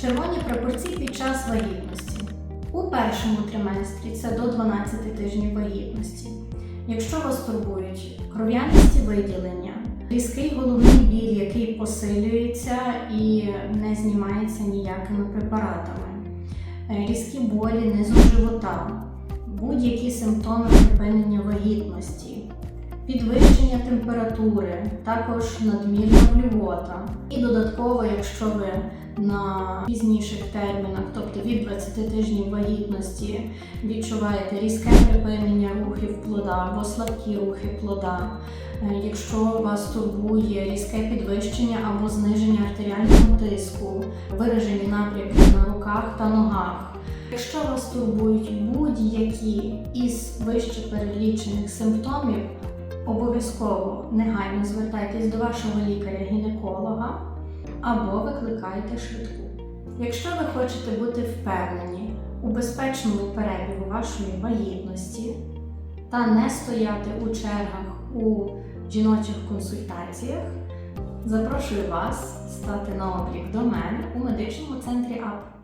Червоні прапорці під час вагітності. У першому триместрі це до 12 тижнів вагітності. Якщо вас турбують кров'янисті виділення, різкий головний біль, який посилюється і не знімається ніякими препаратами, е, різкі болі низу живота, будь-які симптоми припинення вагітності, підвищення температури, також надмірна блювота. І додатково, якщо ви на пізніших термінах, тобто від 20 тижнів вагітності, відчуваєте різке припинення рухів плода або слабкі рухи плода. Е, Якщо вас турбує різке підвищення або зниження артеріального тиску, виражені напрямки на руках та ногах. Якщо вас турбують будь-які із вище перелічених симптомів, обов'язково негайно звертайтесь до вашого лікаря-гінеколога або викликайте швидку. Якщо ви хочете бути впевнені у безпечному перебігу вашої вагітності та не стояти у чергах у жіночих консультаціях, запрошую вас стати на облік до мене у медичному центрі АП.